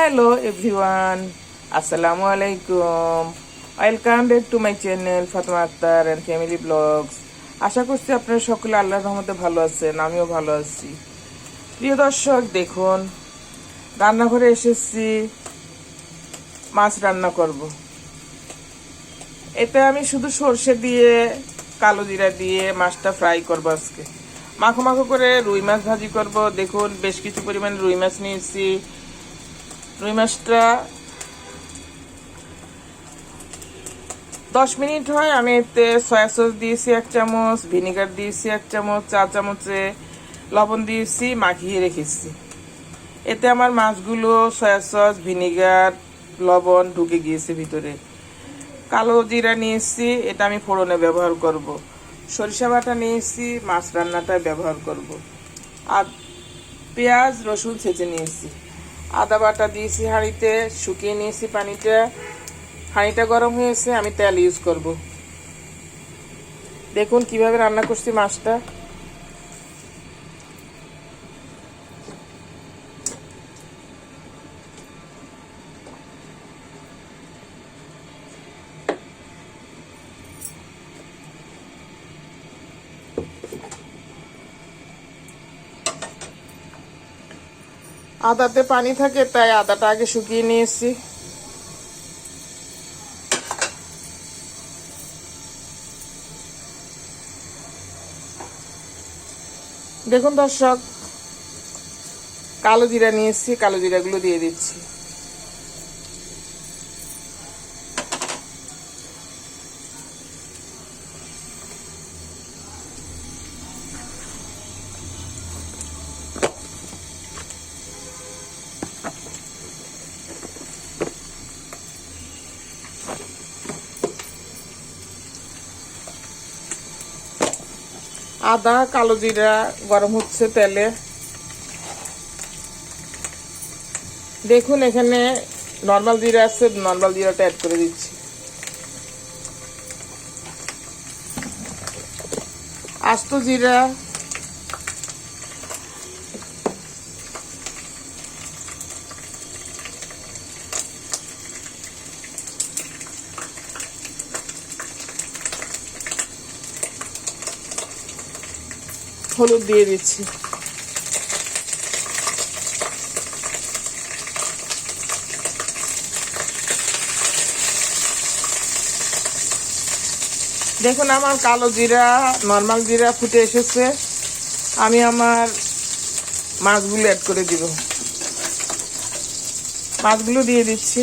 Hello everyone আসসালামু আলাইকুম welcome back to my channel Fatema Akter and family vlogs আশা করছি আপনারা সকলে আল্লাহর রহমতে ভালো আছেন, আমিও ভালো আছি। প্রিয় দর্শক, দেখুন, রান্নাঘরে এসেছি, মাছ রান্না করব। এতে আমি শুধু সর্ষে দিয়ে, কালো জিরা দিয়ে মাছটা ফ্রাই করব আজকে। মাখো মাখো করে রুই মাছ ভাজি করব। দেখুন, বেশ কিছু পরিমাণ রুই মাছ নিয়েছি। রুই মাছটা দশ মিনিট হয়, আমি এতে সয়া সস দিয়েছি এক চামচ ভিনিগার দিয়েছি এক চামচ চা চামচে লবণ দিয়েছি, মাখিয়ে রেখেছি এতে আমার মাছগুলো সয়া সস ভিনিগার লবণ ঢুকে গিয়েছে ভিতরে কালো জিরা নিয়েছি, এটা আমি ফোড়নে ব্যবহার করব। সরিষা বাটা নিয়েছি, মাছ রান্নাটায় ব্যবহার করব। আর পেঁয়াজ, রসুন ছেঁচে নিয়েছি আদা বাটা দিয়েছি হাঁড়িতে, শুকিয়ে নিয়েছি পানিটা হাঁড়িটা গরম হয়েছে আমি তেল ইউজ করব। দেখুন কীভাবে রান্না করছি মাছটা আদাতে পানি থাকে, তাই আদাটা আগে শুকিয়ে নিয়েছি। দেখুন দর্শক, কালো জিরা নিয়েছি, কালো জিরাগুলো দিয়ে দিচ্ছি। আদা, কালো জিরা, গরম হচ্ছে তেলে। দেখুন, এখানে নর্মাল জিরা আছে নর্মাল জিরাটা অ্যাড করে দিচ্ছি। আস্ত জিরা হলুদ দিয়ে দিচ্ছি। দেখুন, আমার কালো জিরা নর্মাল জিরা ফুটে এসেছে। আমি আমার মাছগুলো অ্যাড করে দিব। মাছগুলো দিয়ে দিচ্ছি।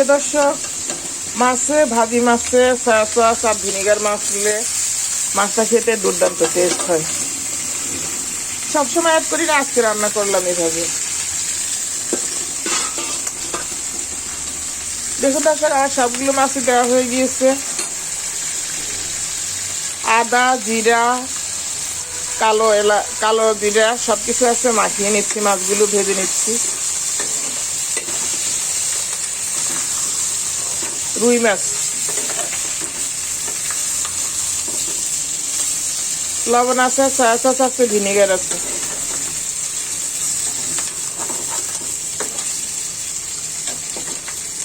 প্রিয় দর্শক, মাছে, ভাজি মাছে সয়া সস আর ভিনেগার মাছ দিলে মাছটা খেতে দুর্দান্ত টেস্ট হয়। সবসময় অ্যাড করি না, আজকে রান্না করলাম এভাবে। দেখুন দর্শক, আর সবগুলো মাছই দেওয়া হয়ে গিয়েছে। আদা, জিরা, কালো এলা, কালো জিরা সব কিছু আছে, মাখিয়ে নিচ্ছি, মাছগুলো ভেজে নিচ্ছি। রুই মাছ। লবণ আছে সস আছে ভিনেগার আছে।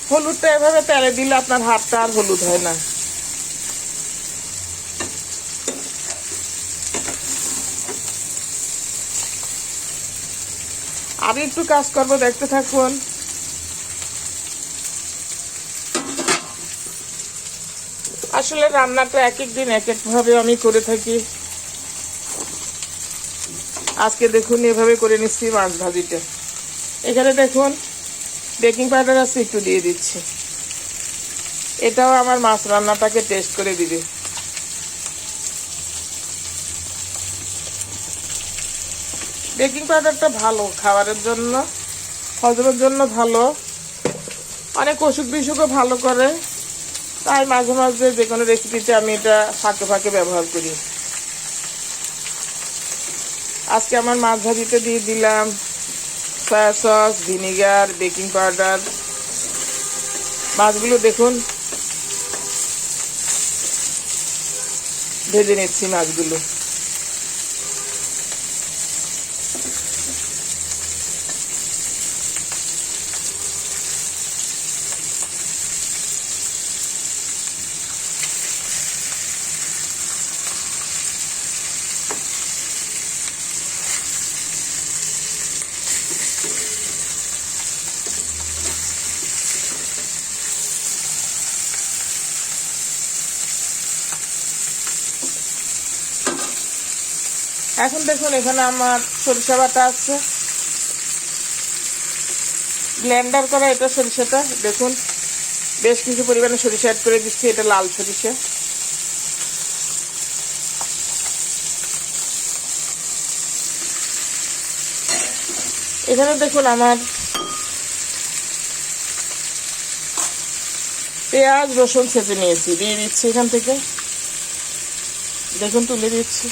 হলুদটা এভাবে তেলে দিলে আপনার হাতটা আর হলুদ হয় না। আর একটু কাজ করব, দেখতে থাকুন। আসলে রান্নাটা এক এক দিন এক এক ভাবে আমি করে থাকি। আজকে দেখুন, এভাবে করে নিচ্ছি মাছ ভাজিটা এখানে দেখুন, বেকিং পাউডার আছে একটু দিয়ে দিচ্ছি। এটাও আমার মাছ রান্নাটাকে টেস্ট করে দিবে। বেকিং পাউডারটা ভালো, খাবারের জন্য, হজমের জন্য ভালো। অনেক ওষুধ বিসুখও ভালো করে। তাই মাঝে মাঝে যে কোনো রেসিপিতে আমি এটা ফাঁকে ফাঁকে ব্যবহার করি। আজকে আমার মাছ ভাজিতে দিয়ে দিলাম soy sauce vinegar baking powder মাছগুলো দেখুন। ভেজে নিচ্ছি মাছগুলো। এখন দেখুন, এখানে আমার সরিষা বাটা আছে। ব্লেন্ডার করা এটা সরিষাটা, দেখুন। বেশ কিছু পরিমাণে সরিষা অ্যাড করে দিচ্ছি, এটা লাল সরিষা। এখানে দেখুন আমার পেঁয়াজ, রসুন ছেঁচে নিয়েছি, দিয়ে দিচ্ছি এখান থেকে। দেখুন, তুলে দিচ্ছি।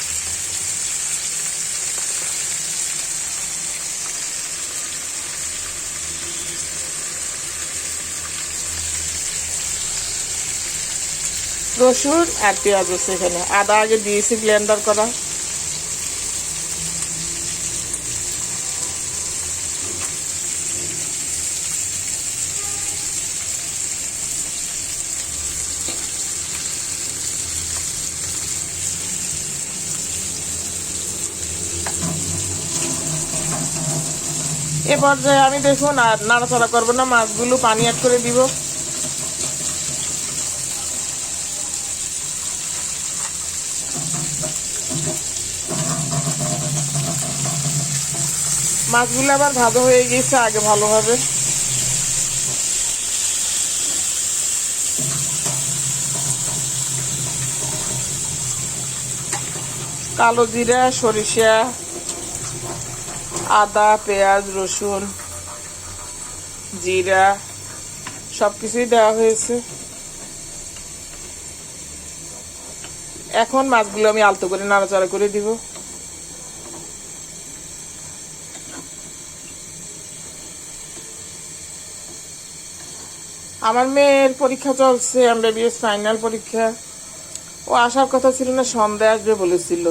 রসুন আর পেঁয়াজ আছে এখানে। আদা আগে দিয়েছি ব্লেন্ডার করা। এ পর্যায়ে আমি দেখুন আর নাড়াচাড়া করব না, মাছগুলো পানি অ্যাড করে দিব। মাছগুলো আবার ভালো হয়ে গেছে আগে ভালোভাবে কালো জিরা, সরিষা, আদা, পেঁয়াজ, রসুন, জিরা সব কিছুই দেওয়া হয়েছে। এখন মাছগুলো আমি আলতো করে নাড়াচাড়া করে দিব। আমার মেয়ের পরীক্ষা চলছে এমবিবিএস ফাইনাল পরীক্ষা। ও আসার কথা ছিল না, সন্ধ্যায় আসবে বলেছিল।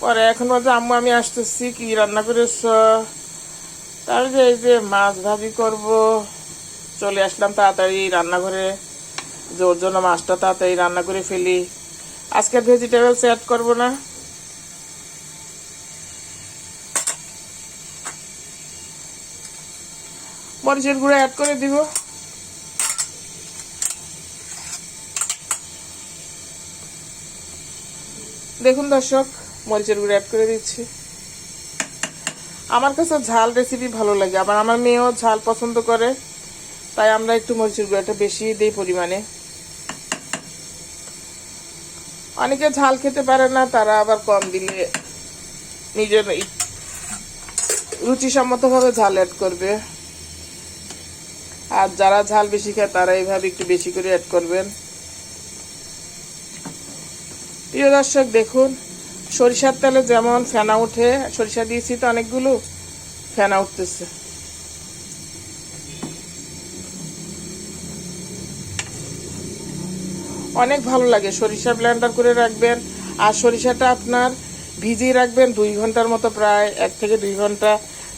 পরে এখন বলছে, আম্মু, আমি আসতেছি, কি রান্না করেছ? যে এই যে মাছ ভাজি করব, চলে আসলাম তাড়াতাড়ি রান্নাঘরে। যে ওর জন্য মাছটা তাড়াতাড়ি রান্না করে ফেলি। আজকের ভেজিটেবলস অ্যাড করব না। মরিচের গুঁড়ো অ্যাড করে দিব। দেখুন দর্শক, মরিচের গুঁড়ো অ্যাড করে দিচ্ছি। আমার কাছে ঝাল রেসিপি ভালো লাগে, আবার আমার মেয়েও ঝাল পছন্দ করে, তাই আমরা একটু মরিচের গুঁড়োটা বেশি দিই পরিমাণে। অনেকে ঝাল খেতে পারে না, তারা আবার কম দিলে নিজের রুচিসম্মতভাবে ঝাল অ্যাড করবে। আর যারা ঝাল বেশি খায়, তারা এইভাবে একটু বেশি করে অ্যাড করবেন। প্রিয় দর্শক, দেখুন, সরিষার তেলে যেমন ফেনা উঠে, সরিষা দিয়েছি তো অনেকগুলো, ফেনা উঠতেছে। অনেক ভালো লাগে সরিষা ব্লেন্ডার করে রাখবেন, আর সরিষাটা আপনার ভিজিয়ে রাখবেন দুই ঘণ্টার মতো প্রায়, এক থেকে দুই ঘণ্টা,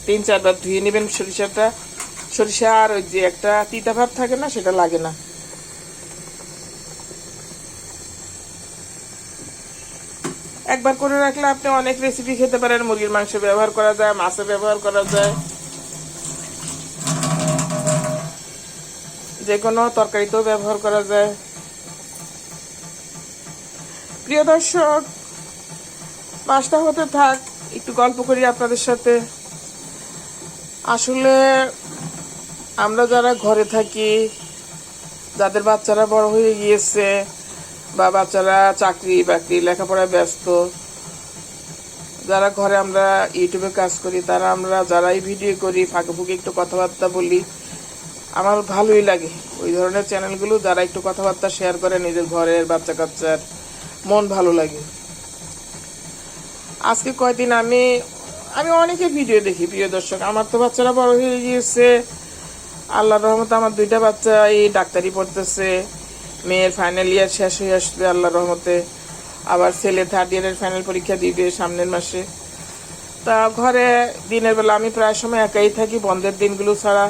তিন চারবার ধুয়ে নেবেন সরিষাটা। সরিষা আর ওই যে একটা তিতা ভাব থাকে না, সেটা লাগে না। একবার করে রাখলে আপনি অনেক রেসিপি খেতে পারেন, মুরগির মাংস ব্যবহার করা যায় মাছে ব্যবহার করা যায়। যে কোনো তরকারিতেও ব্যবহার করা যায়। প্রিয় দর্শক মাছটা হতে থাক, একটু গল্প করি আপনাদের সাথে। আসলে আমরা যারা ঘরে থাকি, যাদের বাচ্চারা বড় হয়ে গিয়েছে বা বাচ্চারা চাকরি বাকরি, লেখাপড়ায় ব্যস্ত, যারা ঘরে আমরা ইউটিউবে কাজ করি, তারা আমরা যারাই ভিডিও করি ফাঁকে ফুঁকে একটু কথাবার্তা বলি, আমার ভালোই লাগে। ওই ধরনের চ্যানেলগুলো যারা একটু কথাবার্তা শেয়ার করে, নিজের ঘরের বাচ্চা কাচ্চার মন ভালো লাগে। আজকে কয়দিন আমি আমি অনেকে ভিডিও দেখি, প্রিয় দর্শক। আমার তো বাচ্চারা বড় হয়ে গিয়েছে আল্লাহর রহমতে আমার দুইটা বাচ্চা, এই ডাক্তারি পড়তেছে। মেয়ের ফাইনাল ইয়ার শেষ হয়ে আসবে আল্লাহর রহমতে আবার ছেলে থার্ড ইয়ারের ফাইনাল পরীক্ষা দিবে সামনের মাসে। তা ঘরে দিনের বেলা আমি প্রায় সময় একাই থাকি, বন্ধের দিনগুলো ছাড়া।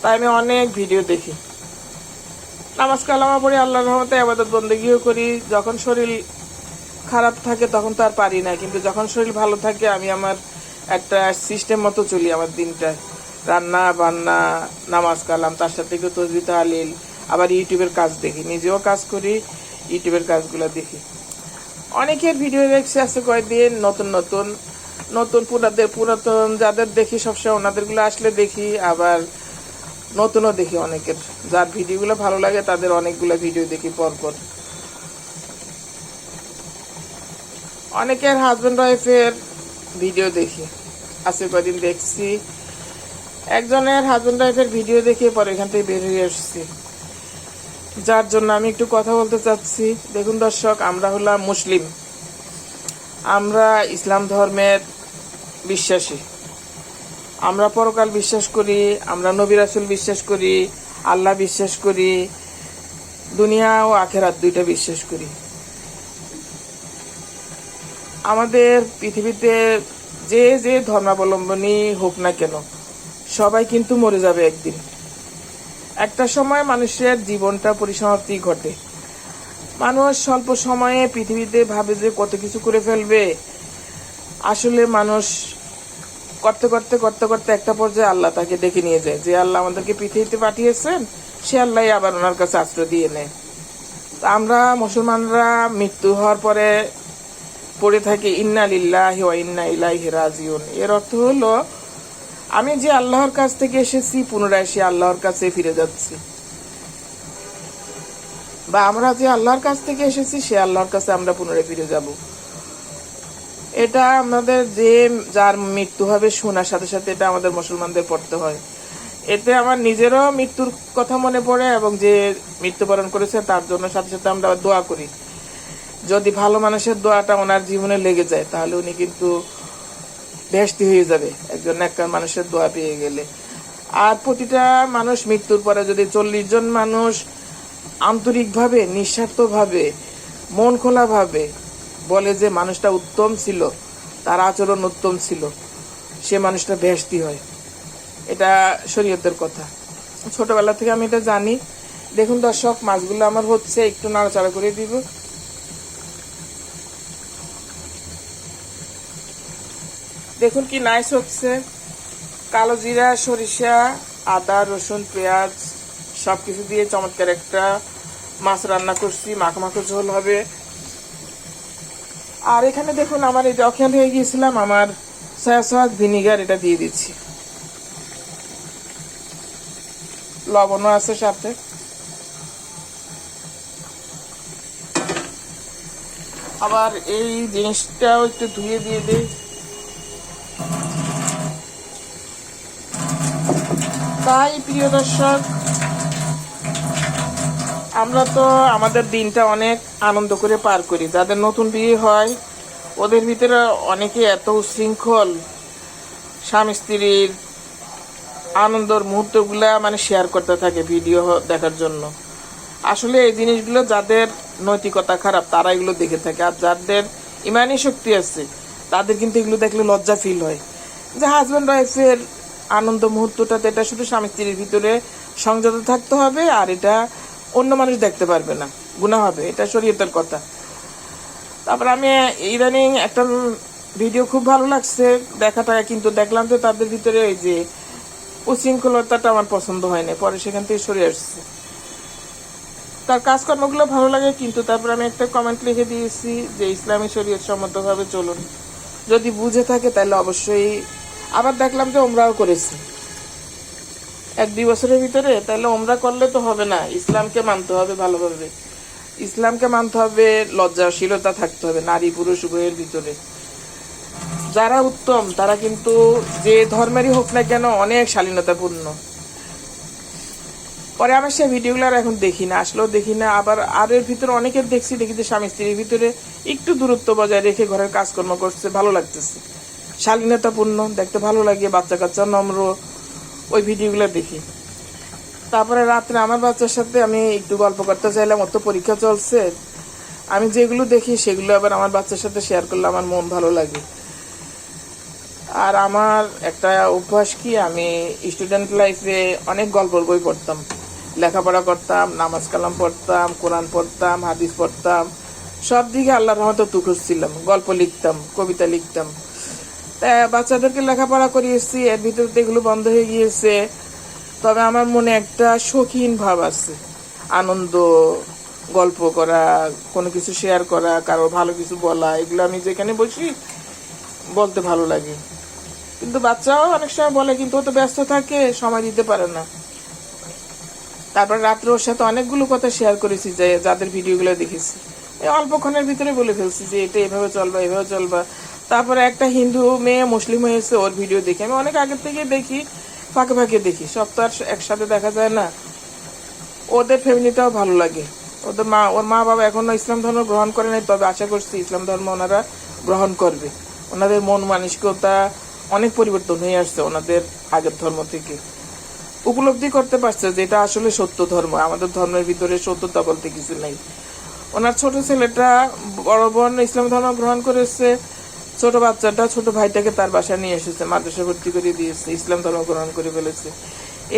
তাই আমি অনেক ভিডিও দেখি। নামাজ কালামা পড়ি, আল্লাহর রহমতে আবাদত বন্দেগিও করি। যখন শরীর খারাপ থাকে তখন তো আর পারি না, কিন্তু যখন শরীর ভালো থাকে আমি আমার একটা সিস্টেম মতো চলি আমার দিনটা রান্না, বান্না, নামাজ কালাম, তার সাথে একটু তসবি তালিল আবার ইউটিউবের কাজ দেখি, নিজেও কাজ করি, ইউটিউবের কাজগুলো দেখি। অনেকের ভিডিও দেখছি আছে কয়েকদিন, নতুন নতুন নতুন পুরাদের পুরাতন যাদের দেখি সবসময় ওনাদেরগুলো আসলে দেখি, আবার নতুনও দেখি অনেকের। যার ভিডিওগুলো ভালো লাগে, তাদের অনেকগুলো ভিডিও দেখি পরপর। অনেকের হাজব্যান্ড ওয়াইফের ভিডিও দেখি। আজকে কদিন দেখছি। একজনের হাজব্যান্ড ওয়াইফের ভিডিও দেখে পরে এখান থেকে বের হয়ে আসছি। যার জন্য আমি একটু কথা বলতে চাচ্ছি। দেখুন দর্শক, আমরা হলাম মুসলিম। আমরা ইসলাম ধর্মের বিশ্বাসী। আমরা পরকাল বিশ্বাস করি, আমরা নবী রাসুল বিশ্বাস করি, আল্লাহ বিশ্বাস করি, দুনিয়া ও আখেরাত দুইটা বিশ্বাস করি। আমাদের পৃথিবীতে যে যে ধর্মাবলম্বনী হোক না কেন সবাই কিন্তু মরে যাবে একদিন। একটা সময় মানুষের জীবনটা পরিসমাপ্তি ঘটে। মানুষ স্বল্প সময়ে পৃথিবীতে ভাবে যে কত কিছু করে ফেলবে। আসলে মানুষ করতে করতে করতে করতে একটা পর্যায়ে আল্লাহ তাকে ডেকে নিয়ে যায় যে, আল্লাহ আমাদেরকে পৃথিবীতে পাঠিয়েছেন, সে আল্লাহ আবার ওনার কাছে আশ্রয় দিয়ে নেয়। তা আমরা মুসলমানরা মৃত্যু হওয়ার পরে পড়ে থাকি, ইন্না লিল্লাহি ইন্না ইলাইহি রাজিউন। এর অর্থ হলো আমি যে আল্লাহর কাছ থেকে এসেছি, পুনরায় সে আল্লাহর কাছে ফিরে যাচ্ছি। বা আমরা যে আল্লাহর কাছ থেকে এসেছি, সে আল্লাহর কাছে আমরা পুনরায় ফিরে যাব। এটা আমাদের যে, যার মৃত্যু হবে শোনার সাথে সাথে এটা আমাদের মুসলমানদের পড়তে হয়। এতে আমার নিজেরও মৃত্যুর কথা মনে পড়ে এবং যে মৃত্যুবরণ করেছে, তার জন্য সাথে সাথে আমরা দোয়া করি। যদি ভালো মানুষের দোয়াটা ওনার জীবনে লেগে যায়, তাহলে উনি কিন্তু বেহস্তি হয়ে যাবে। একজন একটা মানুষের দোয়া পেয়ে গেলে। আর প্রতিটা মানুষ মৃত্যুর পরে যদি চল্লিশ জন মানুষ আন্তরিকভাবে, নিঃস্বার্থভাবে, মন খোলাভাবে বলে যে মানুষটা উত্তম ছিল, তার আচরণ উত্তম ছিল, সে মানুষটা বেহস্তি হয়। এটা শরীয়তের কথা। ছোটবেলা থেকে আমি এটা জানি। দেখুন দর্শক, মাছগুলো আমার হচ্ছে, একটু নাড়াচাড়া করে দিব। দেখুন কি নাইস হচ্ছে। কালো জিরা, সরিষা, আদা, রসুন, পেঁয়াজ সব কিছু দিয়ে চমৎকার একটা মাছ রান্না করছি। মাখো মাখো ঝোল হবে। আর এখানে দেখুন আমার এই যে হয়ে গিয়েছিলাম, আমার সয়া সস ভিনিগার এটা দিয়ে দিচ্ছি। লবণও আছে সাথে। আবার এই জিনিসটাও একটু ধুয়ে দিয়ে দিই। তাই প্রিয় দর্শক, আমরা তো আমাদের দিনটা অনেক আনন্দ করে পার করি। যাদের নতুন বিয়ে হয়, ওদের ভিতরে অনেকে এত উশৃঙ্খল স্বামী স্ত্রীর আনন্দর মুহূর্তগুলা মানে শেয়ার করতে থাকে ভিডিও দেখার জন্য। আসলে এই জিনিসগুলো যাদের নৈতিকতা খারাপ, তারা এগুলো দেখে থাকে। আর যাদের ইমানি শক্তি আছে, তাদের কিন্তু এগুলো দেখলে লজ্জা ফিল হয়। যে হাজব্যান্ড ওয়াইফের আনন্দ মুহূর্তটাতে এটা শুধু স্বামী স্ত্রীর ভিতরে সংযত থাকতে হবে আর এটা অন্য মানুষ দেখতে পারবে না। গুণা হবে, এটা শরীয়তের কথা। তারপর আমি ইদানিং একটা ভিডিও খুব ভালো লাগছে, দেখাটা কিন্তু দেখলাম যে তাদের ভিতরে ওই যে উশৃঙ্খলতাটা আমার পছন্দ হয় না পরে সেখান থেকে সরে আসছে। তার কাজকর্মগুলো ভালো লাগে, কিন্তু তারপর আমি একটা কমেন্ট লিখে দিয়েছি যে ইসলামী শরীয়ত সম্মতভাবে চলুন। যদি বুঝে থাকে তাহলে অবশ্যই আবার দেখলাম যে ওমরাও করেছে। এক দুই বছরের ভিতরে তাহলে ওমরা করলে তো হবে না, ইসলামকে মানতে হবে ভালোভাবে। ইসলামকে মানতে হবে, লজ্জাশীলতা থাকতে হবে, নারী পুরুষ উভয়ের ভিতরে। যারা উত্তম, তারা কিন্তু যে ধর্মেরই হোক না কেন অনেক শালীনতাপূর্ণ। পরে আমার সে ভিডিওগুলো আর এখন দেখি না, আসলেও দেখি না। আবার আর এর ভিতরে অনেকের দেখছি, দেখি যে স্বামী স্ত্রীর ভিতরে একটু দূরত্ব বজায় রেখে ঘরের কাজকর্ম করছে, ভালো লাগতেছে। শালীনতাপূর্ণ, দেখতে ভালো লাগে বাচ্চা কাচ্চা নম্র, ওই ভিডিওগুলো দেখি। তারপরে রাত্রে আমার বাচ্চার সাথে আমি একটু গল্প করতে চাইলাম, অত পরীক্ষা চলছে। আমি যেগুলো দেখি সেগুলো আবার আমার বাচ্চার সাথে শেয়ার করলে আমার মন ভালো লাগে। আর আমার একটা অভ্যাস কি, আমি স্টুডেন্ট লাইফে অনেক গল্পের বই পড়তাম। লেখাপড়া করতাম, নামাজ কালাম পড়তাম, কোরআন পড়তাম, হাদিস পড়তাম। সব দিকে আল্লাহর রহমতে তুখুস ছিলাম। গল্প লিখতাম, কবিতা লিখতাম। বাচ্চাদেরকে লেখাপড়া করিয়েছি, এর ভিতরে এগুলো বন্ধ হয়ে গিয়েছে। তবে আমার মনে একটা শৌখিন ভাব আছে। আনন্দ, গল্প করা, কোনো কিছু শেয়ার করা, কারও ভালো কিছু বলা, এগুলো আমি যেখানে বসি বলতে ভালো লাগে। কিন্তু বাচ্চাও অনেক সময় বলে, কিন্তু ও তো ব্যস্ত থাকে, সময় দিতে পারে না। তারপর রাত্রে ওর সাথে অনেকগুলো কথা শেয়ার করেছি, যে যাদের ভিডিওগুলো দেখেছি। এই অল্পক্ষণের ভিতরে বলে ফেলছি যে এটা এভাবে চলবা এভাবে চলবা। তারপরে একটা হিন্দু মেয়ে মুসলিম হয়েছে ওর ভিডিও দেখি। আমি অনেক আগের থেকে দেখি, ফাঁকে ফাঁকে দেখি। সব তো আর একসাথে দেখা যায় না। ওদের ফ্যামিলিটাও ভালো লাগে। ওদের মা, ওর মা বাবা এখনও ইসলাম ধর্ম গ্রহণ করে নাই, তবে আশা করছি ইসলাম ধর্ম ওনারা গ্রহণ করবে। ওনাদের মন মানসিকতা অনেক পরিবর্তন হয়ে আসছে ওনাদের আগের ধর্ম থেকে। উপলব্ধি করতে পারছে যে এটা আসলে সত্য ধর্ম, আমাদের ধর্মের ভিতরে সত্যতা বলতে কিছু নেই। ওনার ছোট ছেলেটা বড় বোন ইসলাম ধর্ম গ্রহণ করেছে ছোট বাচ্চাটা ছোট ভাইটাকে তার বাসায় নিয়ে এসেছে মাদ্রাসা ভর্তি করে দিয়েছে, ইসলাম ধর্ম গ্রহণ করে ফেলেছে।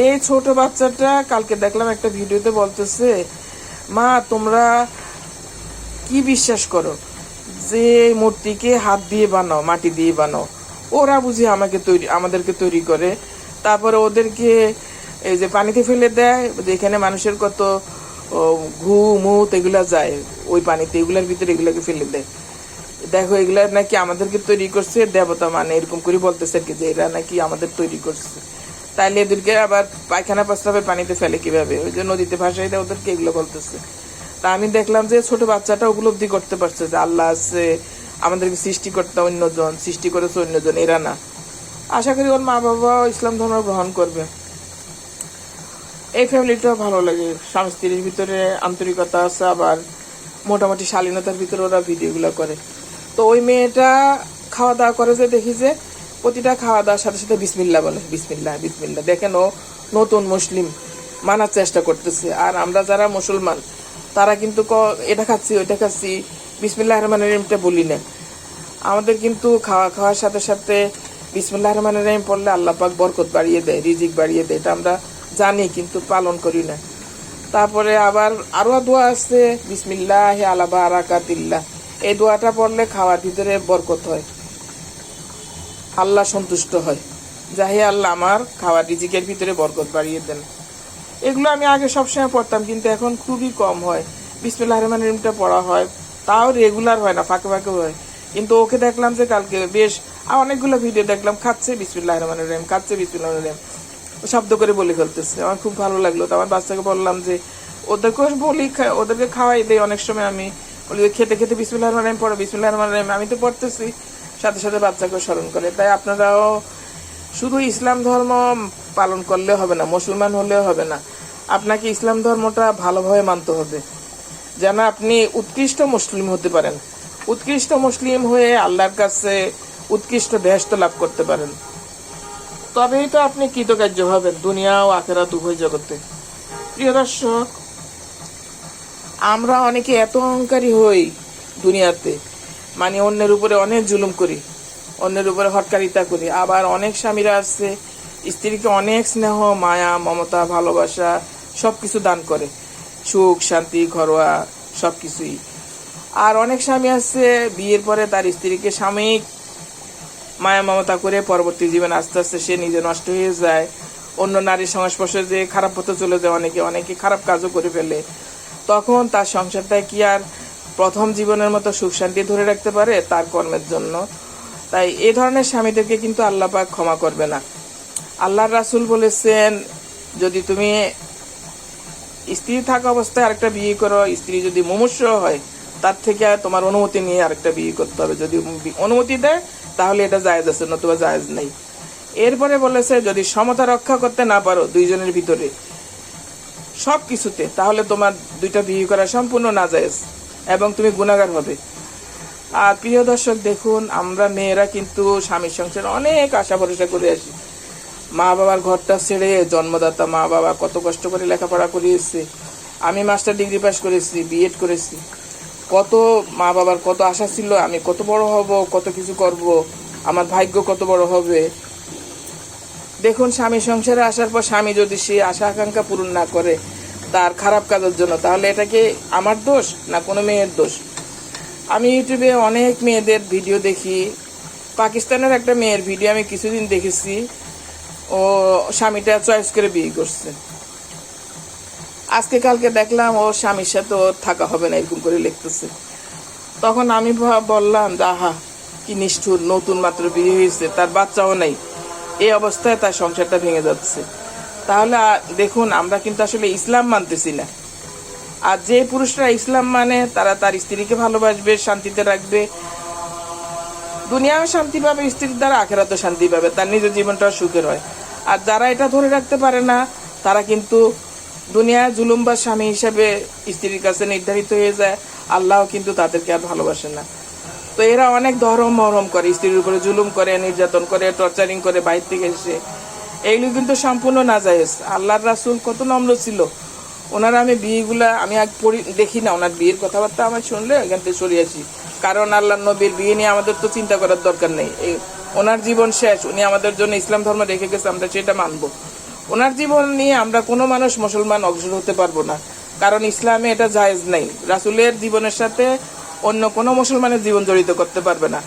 এই ছোট বাচ্চাটা কালকে দেখলাম একটা ভিডিওতে বলতেছে, মা, তোমরা কি বিশ্বাস করো যে মূর্তিকে হাত দিয়ে বানাও, মাটি দিয়ে বানাও? ওরা বুঝি আমাকে তৈরি, আমাদেরকে তৈরি করে। তারপরে ওদেরকে এই যে পানিতে ফেলে দেয় যেখানে মানুষের কত ঘু, মুত এগুলা যায়, ওই পানিতে এগুলার ভিতরে এগুলাকে ফেলে দেয়। দেখো, এগুলা নাকি আমাদেরকে তৈরি করছে দেবতা মানে এরকম করে বলতেছে কি যে এরা নাকি আমাদের তৈরি করছে। তাইলে এদেরকে আবার পায়খানা প্রস্রাবের পানিতে ফেলে কীভাবে? ওই যে নদীতে ভাসাই দেয় ওদেরকে এগুলো বলতেছে। তা আমি দেখলাম যে ছোট বাচ্চাটা উপলব্ধি করতে পারছে যে আল্লাহ আছে, আমাদেরকে সৃষ্টি করতে অন্যজন, সৃষ্টি করেছে অন্যজন, এরা না। আশা করি ওর মা বাবা ইসলাম ধর্ম গ্রহণ করবে। এই ফ্যামিলিটাও ভালো লাগে। স্বামী স্ত্রীর ভিতরে আন্তরিকতা আছে, আবার মোটামুটি শালীনতার ভিতরে ওরা ভিডিওগুলো করে। তো ওই মেয়েটা খাওয়া দাওয়া করে যে দেখি যে প্রতিটা খাওয়া দাওয়ার সাথে সাথে বিসমিল্লা বলে বিসমিল্লা বিসমিল্লা দেখেন ও নতুন মুসলিম, মানার চেষ্টা করতেছে। আর আমরা যারা মুসলমান, তারা কিন্তু ক- এটা খাচ্ছি, ওইটা খাচ্ছি, বিসমিল্লাহ রহমান রহিমটা বলি না। আমাদের কিন্তু খাওয়া, খাওয়ার সাথে সাথে বিসমুল্লাহ রহমান রহিম পড়লে আল্লাহ পাক বরকত বাড়িয়ে দেয়, রিজিক বাড়িয়ে দেয়। এটা আমরা জানি, কিন্তু পালন করি না। তারপরে আবার আরও দোয়া আছে বিসমিল্লাহ আলা বারাকাতিল্লাহ। এই দোয়াটা পড়লে খাওয়ার ভিতরে বরকত হয়। আল্লাহ সন্তুষ্ট হয়। যাহে আল্লাহ আমার খাওয়ার রিজিকের ভিতরে বরকত বাড়িয়ে দেন। এগুলো আমি আগে সবসময় পড়তাম, কিন্তু এখন খুবই কম হয়। বিসমিল্লাহ রহমান রহিমটা পড়া হয়। তাও রেগুলার হয় না, ফাঁকে ফাঁকে হয়। কিন্তু ওকে দেখলাম যে কালকে বেশ অনেকগুলো ভিডিও দেখলাম, খাচ্ছে বিসমিল্লাহ রহমান রহিম, খাচ্ছে বিসমিল্লাহ রহিম। শব্দ করে বলে ফেলতেছে। আমার খুব ভালো লাগল। তো আমার বাচ্চাকে বললাম যে, ওদেরকে বলি ওদেরকে খাওয়াই দেয় অনেক সময় আমি বলি খেতে খেতে বিসমিল্লাহ রহমান রহিম, পড়ো বিসমিল্লাহ রহমান রহিম। আমি তো পড়তেছি, সাথে সাথে বাচ্চাকে স্মরণ করে। তাই আপনারাও শুধু ইসলাম ধর্ম পালন করলে হবে না, মুসলমান হলেও হবে না, আপনাকে ইসলাম ধর্মটা ভালোভাবে মানতে হবে। যেন আপনি উৎকৃষ্ট মুসলিম হতে পারেন। উৎকৃষ্ট মুসলিম হয়ে আল্লাহর কাছে উৎকৃষ্ট দেশটা লাভ করতে পারেন। তবেই তো আপনি কৃতকার্য হবেন, দুনিয়া ও আখেরাত উভয় জগতে। প্রিয় দর্শক আমরা অনেকে এত অহংকারী হই দুনিয়াতে। মানে অন্যের উপরে অনেক জুলুম করি, অন্যের উপরে হটকারিতা করি। আবার অনেক স্বামীরা আসছে, স্ত্রীকে অনেক স্নেহ, মায়া, মমতা, ভালোবাসা সব কিছু দান করে। সুখ, শান্তি, ঘরোয়া সব কিছুই আর অনেক স্বামী আছে বিয়ের পরে তার স্ত্রীকে সাময়িক মায়া, মমতা করে পরবর্তী জীবন আস্তে আস্তে সে নিজে নষ্ট হয়ে যায়। অন্য নারীর সংস্পর্শে যে খারাপ পথে চলে যায়, অনেকে অনেকে খারাপ কাজও করে ফেলে। তখন তার সংসারটা কি আর প্রথম জীবনের মতো সুখ শান্তি ধরে রাখতে পারে? তার কর্মের জন্য। তাই এই ধরনের স্বামীদেরকে কিন্তু আল্লাহ পাক ক্ষমা করবে না। আল্লাহর রাসূল বলেছেন, যদি তুমি স্ত্রী থাকা অবস্থায় আরেকটা বিয়ে করো, স্ত্রী যদি মুমূর্ষ হয়, তার থেকে তোমার অনুমতি নিয়ে আরেকটা বিয়ে করতে হবে। যদি অনুমতি দেয়, তাহলে এটা জায়েজ আছে, নতুবা জায়েজ নেই। এরপরে বলেছে, যদি সমতা রক্ষা করতে না পারো দুইজনের ভিতরে সব কিছুতে তাহলে তোমার দুইটা বিয়ে করা সম্পূর্ণ নাজায়েজ এবং তুমি গুণাগার হবে। আর প্রিয় দর্শক, দেখুন, আমরা মেয়েরা কিন্তু স্বামীর সংসারে অনেক আশা ভরসা করে আসি। মা বাবার ঘরটা ছেড়ে জন্মদাতা মা বাবা কত কষ্ট করে লেখাপড়া করিয়েছে। আমি মাস্টার ডিগ্রি পাস করেছি বিএড করেছি। কত মা বাবার কত আশা ছিল, আমি কত বড় হব, কত কিছু করব, আমার ভাগ্য কত বড় হবে। দেখুন, স্বামী সংসারে আসার পর স্বামী যদি সে আশা আকাঙ্ক্ষা পূরণ না করে, তার খারাপ কাজের জন্য, তাহলে এটা কি আমার দোষ না কোনো মেয়ের দোষ? আমি ইউটিউবে অনেক মেয়েদের ভিডিও দেখি। পাকিস্তানের একটা মেয়ের ভিডিও আমি কিছুদিন দেখেছি। ও স্বামীটা চয়েস করে বিয়ে করছে। আজকে কালকে দেখলাম ও স্বামীর সাথে ওর থাকা হবে না, এরকম করে লিখতেছে। তখন আমি বললাম যে, আহা, কি নিষ্ঠুর, নতুন মাত্র বিয়ে হয়েছে, তার বাচ্চাও নেই। এই অবস্থায় তার সংসারটা ভেঙে যাচ্ছে। তাহলে দেখুন, আমরা কিন্তু আসলে ইসলাম মানতেছি না। আর যে পুরুষরা ইসলাম মানে তারা তার স্ত্রীকে ভালোবাসবে, শান্তিতে রাখবে। দুনিয়াও শান্তি পাবে, স্ত্রীর দ্বারা আখেরাতে শান্তি পাবে। তার নিজের জীবনটাও সুখের হয়। আর যারা এটা ধরে রাখতে পারে না, তারা কিন্তু দুনিয়ায় জুলুম বা স্বামী হিসাবে স্ত্রীর কাছে নির্ধারিত হয়ে যায়। আল্লাহ কিন্তু তাদেরকে আর ভালোবাসে না। তো এরা অনেক দহরম মহরম করে, স্ত্রীর উপরে জুলুম করে, নির্যাতন করে টর্চারিং করে বাইর থেকে এসে। এইগুলো কিন্তু সম্পূর্ণ নাজায়েজ। আল্লাহর রাসুল কত নম্র ছিল। ওনার আমি বিয়েগুলা, আমি আগ পড়ি, দেখি না। ওনার বিয়ের কথাবার্তা আমার শুনলে এখান থেকে সরে আসি। কারণ আল্লাহ নবীর বিয়ে নিয়ে আমাদের তো চিন্তা করার দরকার নেই। ওনার জীবন শেষ। উনি আমাদের জন্য ইসলাম ধর্ম রেখে গেছে, আমরা সেটা মানব। ওনার জীবন নিয়ে আমরা কোনো মানুষ মুসলমান অগ্রসর হতে পারব না। কারণ ইসলামে এটা জায়েজ নেই। রাসুলের জীবনের সাথে অন্য কোনো মুসলমানের জীবন জড়িত করতে পারবে না।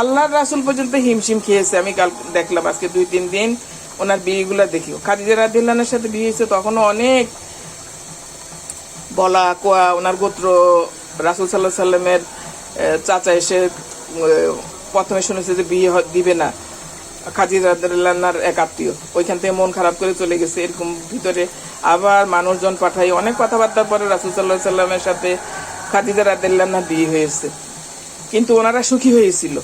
আল্লাহর রাসুল পর্যন্ত হিমশিম খেয়েছে, আমি কাল দেখলাম আজকে দুই তিন দিন ওনার বিয়েগুলা দেখি খাদিজা রাদিল্লানের সাথে বিয়ে হয়েছে, তখনও অনেক বলা, কোয়া, ওনার গোত্র রাসুল সাল্লাহ সাল্লামের চাচা এসে প্রথমে শুনেছে যে বিয়ে দিবে না। খাদিজা রাদিল্লাহর এক আত্মীয়, ওইখান থেকে মন খারাপ করে চলে গেছে, এরকম ভিতরে আবার মানুষজন পাঠাই অনেক কথাবার্তার পরে রাসুল সাল্লাহ সাল্লামের সাথে খাদিজা রাদিল্লাহর বিয়ে হয়েছে। কিন্তু ওনারা সুখী হয়েছিল।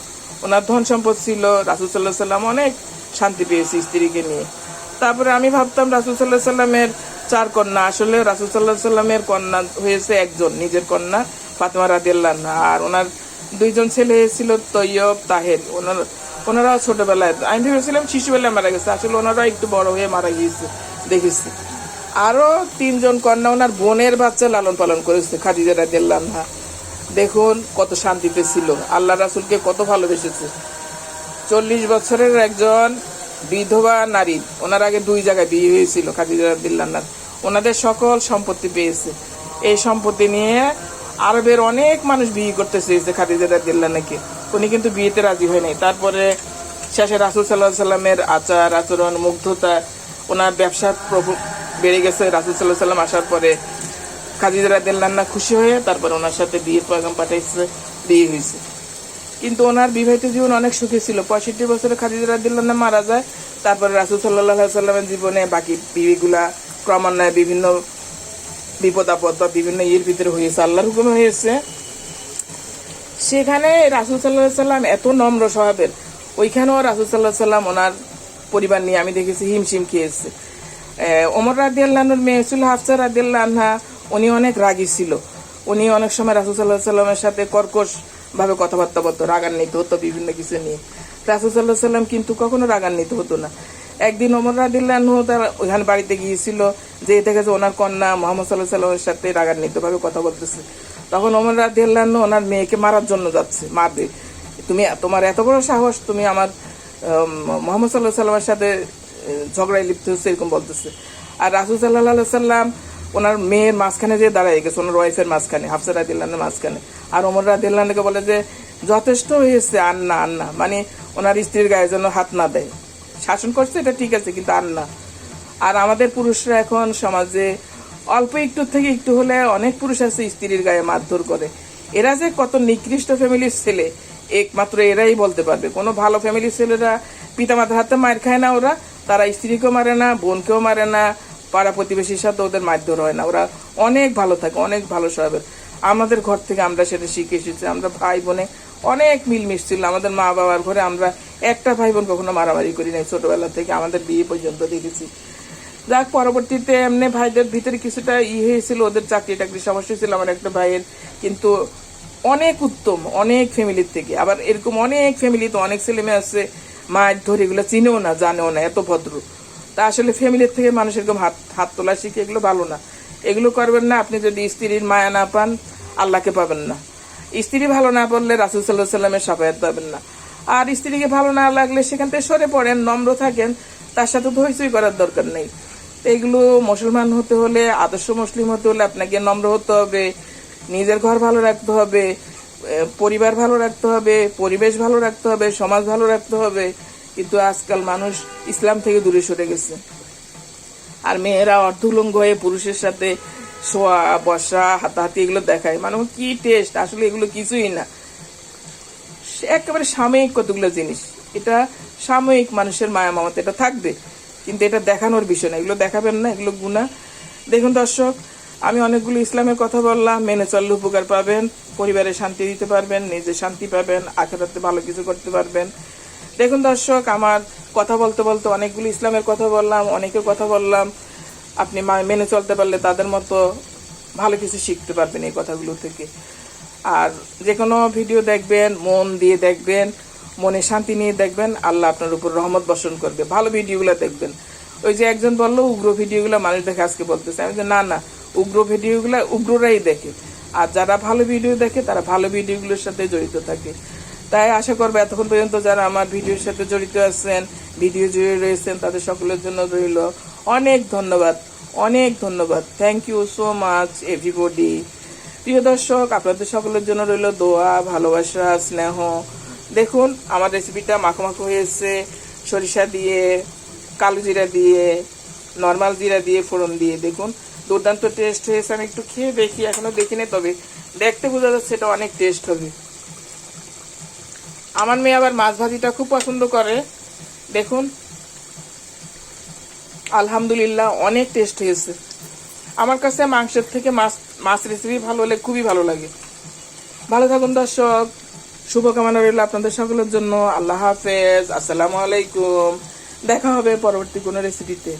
ওনার ধন সম্পদ ছিল, রাসুল সাল্লাহ সাল্লাম অনেক শান্তি পেয়েছে স্ত্রীকে নিয়ে। তারপরে আমি ভাবতাম রাসুল সাল্লাহ সাল্লামের চার কন্যা, আসলে রাসুল সাল্লাহ সাল্লামের কন্যা হয়েছে একজন, নিজের কন্যা, ফাতেমা রাদিয়াল্লাহ আর ওনার দুইজন ছেলে ছিল তৈয়ব, তাহের। ওনার ওনারাও ছোটবেলায় আমি ভেবেছিলাম শিশুবেলায় মারা গেছে। আসলে ওনারা একটু বড় হয়ে মারা গিয়েছে, দেখেছি। আরও তিনজন কন্যা ওনার বোনের বাচ্চা লালন পালন করেছে, খাদিজা রাদিয়াল্লাহ দেখুন কত শান্তিতে ছিল। আল্লাহ রাসুলকে কত ভালোবেসেছে। চল্লিশ বছরের একজন বিধবা নারী, ওনার আগে দুই জায়গায় বিয়ে হয়েছিল, খাদিজা দিল্লান্নার ওনাদের সকল সম্পত্তি পেয়েছে। এই সম্পত্তি নিয়ে আরবের অনেক মানুষ বিয়ে করতে চেয়েছে খাদিজা দিল্লানাকে উনি কিন্তু বিয়েতে রাজি হয় নাই। তারপরে শেষে রাসুল সাল্লাহ সাল্লামের আচার, আচরণ, মুগ্ধতা, ওনার ব্যবসার প্রভু বেড়ে গেছে। রাসুল সাল্লাহ সাল্লাম আসার পরে খাদিজা রাদিল্লান্না খুশি হয়ে তারপর ওনার সাথে বিয়ের পয়গাম পাঠাইছে, বিয়ে হয়েছে কিন্তু ওনার বিবাহিত জীবন অনেক সুখী ছিল। পঁয়ষট্টি বছরে খাদিজা রাদিল্লান্না মারা যায়। তারপরে রাসুল সাল্লাহ সাল্লামের জীবনে বাকি বিবিগুলা ক্রমান্বয়ে বিভিন্ন বিপদ আপদ বা বিভিন্ন ইয়ের ভিতরে হয়েছে আল্লাহর হুকুমে হয়েছে সেখানে রাসুল সাল্লাহ সাল্লাম এত নম্র স্বভাবের, ওইখানেও রাসুল সাল্লাহ সাল্লাম ওনার পরিবার নিয়ে আমি দেখেছি হিমশিম খেয়েছে। ওমর রাদি মেয়ে ছিল হাফসা রাদি আল্লাহা উনি অনেক রাগী ছিল। উনি অনেক সময় রাসুল সাল্লাহ সাল্লামের সাথে কর্কশ ভাবে কথাবার্তা বলতো রাগান্বিত হতো বিভিন্ন কিছু নিয়ে। রাসুল সাল্লাহ সাল্লাম কিন্তু কখনো রাগান্বিত হতো না। একদিন ওমর রাদিল্লাহ তার ওইখানে বাড়িতে গিয়েছিল যে থেকে যে ওনার কন্যা মোহাম্মদ সাল্লাহ সাল্লামের সাথে রাগান্বিত ভাবে কথা বলতেছে। তখন ওমর রাদিল্লাহ ওনার মেয়েকে মারার জন্য যাচ্ছে মারবে তুমি তোমার এত বড় সাহস তুমি আমার আম, মোহাম্মদ সাল্লাহ সাল্লামের সাথে ঝগড়ায় লিপ্ত হচ্ছে এরকম বলতেছে। আর রাসুল সাল্লাহ সাল্লাম ওনার মেয়ের মাঝখানে যে দাঁড়ায় গেছে, ওনার ওয়াইফের মাঝখানে, হাফসা রাদিল্লানের মাঝখানে। আর ওমর রাদিল্লাহকে বলে যে, যথেষ্ট হয়েছে, আর না আর না। মানে ওনার স্ত্রীর গায়ে যেন হাত না দেয়। শাসন করছে, এটা ঠিক আছে, কিন্তু আর না। আর আমাদের পুরুষরা এখন সমাজে অল্প একটু থেকে একটু হলে অনেক পুরুষ আছে স্ত্রীর গায়ে মারধর করে। এরা যে কত নিকৃষ্ট ফ্যামিলির ছেলে, একমাত্র এরাই বলতে পারবে। কোনো ভালো ফ্যামিলির ছেলেরা পিতামাতার হাতে মার খায় না ওরা তারা স্ত্রীকেও মারে না, বোনকেও মারে না, পাড়া প্রতিবেশীর সাথে ওদের মারধর হয় না। ওরা অনেক ভালো থাকে, অনেক ভালো স্বভাবের। আমাদের ঘর থেকে আমরা সেটা শিখে এসেছি। আমরা ভাই বোনে অনেক মিলমিশ ছিল। আমাদের মা বাবার ঘরে আমরা একটা ভাই বোন কখনো মারামারি করি নাই ছোটবেলা থেকে, আমাদের বিয়ে পর্যন্ত দেখেছি। যাক, পরবর্তীতে এমনি ভাইদের ভিতরে কিছুটা ই হয়েছিল, ওদের চাকরি টাকরি সমস্যা ছিল আমার একটা ভাইয়ের। কিন্তু অনেক উত্তম, অনেক ফ্যামিলির থেকে। আবার এরকম অনেক ফ্যামিলিতে অনেক ছেলেমেয়ে আছে মায়ের ধরে এগুলো চিনেও না, জানেও না, এত ভদ্র। তা আসলে ফ্যামিলির থেকে মানুষ এরকম হাত হাত তোলা শিখে এগুলো ভালো না। এগুলো করবেন না, আপনি যদি স্ত্রীর মায়া না পান, আল্লাহকে পাবেন না। স্ত্রী ভালো না পড়লে রাসুল সাল্লাহ সাল্লামের সাফায়াত পাবেন না। আর স্ত্রীকে ভালো না লাগলে সেখান থেকে সরে পড়েন, নম্র থাকেন, তার সাথে তো হইচই করার দরকার নেই। এগুলো মুসলমান হতে হলে, আদর্শ মুসলিম হতে হলে আপনাকে নম্র হতে হবে, নিজের ঘর ভালো রাখতে হবে পরিবার ভালো রাখতে হবে, পরিবেশ ভালো রাখতে হবে, সমাজ ভালো রাখতে হবে। কিন্তু আজকাল মানুষ ইসলাম থেকে দূরে সরে গেছে। আর মেয়েরা অর্ধুলঙ্গ হয়ে পুরুষের সাথে শোয়া, বসা, হাতাহাতি এগুলো দেখায়। মানে কি টেস্ট আসলে এগুলো কিছুই না। একেবারে সাময়িক কতগুলো জিনিস। এটা সাময়িক মানুষের মায়া মমতা, এটা থাকবে। কিন্তু এটা দেখানোর বিষয় না। এগুলো দেখাবেন না, এগুলো গুণা দেখুন দর্শক আমি অনেকগুলো ইসলামের কথা বললাম, মেনে চললে উপকার পাবেন, পরিবারে শান্তি দিতে পারবেন, নিজে শান্তি পাবেন, আখেরাতে ভালো কিছু করতে পারবেন। দেখুন দর্শক, আমার কথা বলতে বলতে অনেকগুলো ইসলামের কথা বললাম, অনেকের কথা বললাম। আপনি মেনে চলতে পারলে তাদের মতো ভালো কিছু শিখতে পারবেন এই কথাগুলো থেকে। আর যে কোনো ভিডিও দেখবেন, মন দিয়ে দেখবেন, মনে শান্তি নিয়ে দেখবেন, আল্লাহ আপনার উপর রহমত বর্ষণ করবে। ভালো ভিডিওগুলো দেখবেন। ওই যে একজন বলল, উগ্র ভিডিওগুলো মানুষ দেখে আজকে বলতেছে। আমি যে না না উগ্র ভিডিওগুলো উগ্ররাই দেখে। আর যারা ভালো ভিডিও দেখে, তারা ভালো ভিডিওগুলোর সাথে জড়িত থাকে। তাই আশা করব এতক্ষণ পর্যন্ত যারা আমার ভিডিওর সাথে জড়িত আছেন, ভিডিও জুড়ে রয়েছেন, তাদের সকলের জন্য রইল অনেক ধন্যবাদ অনেক ধন্যবাদ। Thank you so much everybody প্রিয় দর্শক, আপনাদের সকলের জন্য রইল দোয়া, ভালোবাসা, স্নেহ। দেখুন, আমার রেসিপিটা মাখো হয়েছে। সরিষা দিয়ে, কালো জিরা দিয়ে নর্মাল জিরা দিয়ে ফোড়ন দিয়ে। দেখুন দুর্দান্ত টেস্ট হয়েছে, আমি একটু খেয়ে দেখি, এখনও দেখিনি, তবে দেখতে বোঝা যাচ্ছে এটা অনেক টেস্ট হবে। আমার মেয়ে আবার মাছ ভাজিটা খুব পছন্দ করে। দেখুন। আলহামদুলিল্লাহ, অনেক টেস্ট হয়েছে। আমার কাছে মাংসের থেকে মাছ মাছ রেসিপি ভালো হলে খুবই ভালো লাগে। ভালো থাকুন, দর্শক। শুভকামনা রইল আপনাদের সকলের জন্য। আল্লাহ হাফেজ। আসসালামু আলাইকুম। দেখা হবে পরবর্তী কোনো রেসিপিতে